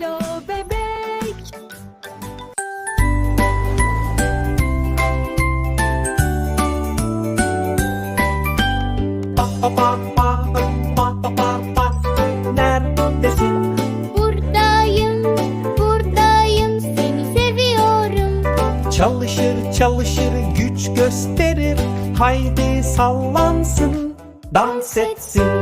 Alo bebek. Pa pa pa pa. Neredesin? Buradayım, buradayım. Seni seviyorum. Çalışır çalışır güç gösterir. Haydi sallansın, dans etsin.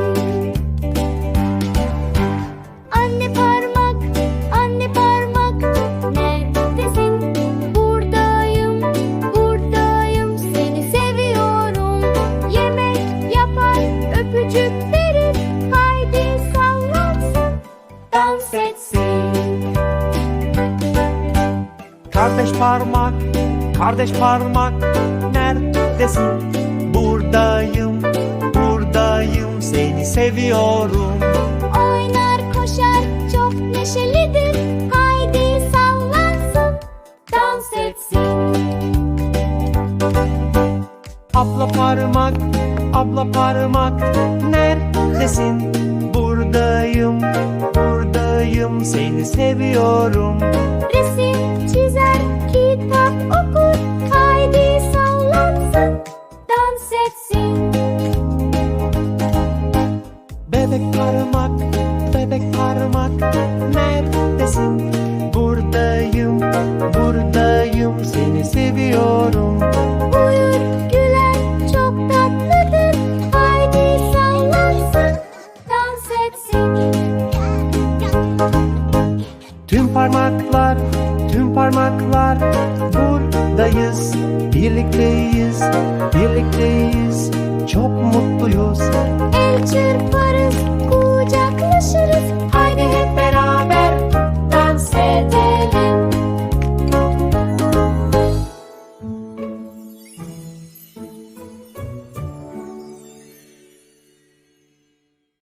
Öpücük verir Haydi sallansın, dans etsin. Kardeş parmak, kardeş parmak Neredesin? Buradayım, buradayım Seni seviyorum. Oynar koşar, çok neşelidir. Haydi sallansın, dans etsin. Abla parmak, abla parmak Neredesin? Buradayım, buradayım Seni seviyorum Resim çizer, kitap okur Haydi sallansın, dans etsin Bebek parmak, bebek parmak Neredesin? Buradayım, buradayım Seni seviyorum Tüm parmaklar, tüm parmaklar Buradayız, birlikteyiz, birlikteyiz. Çok mutluyuz. El çırpar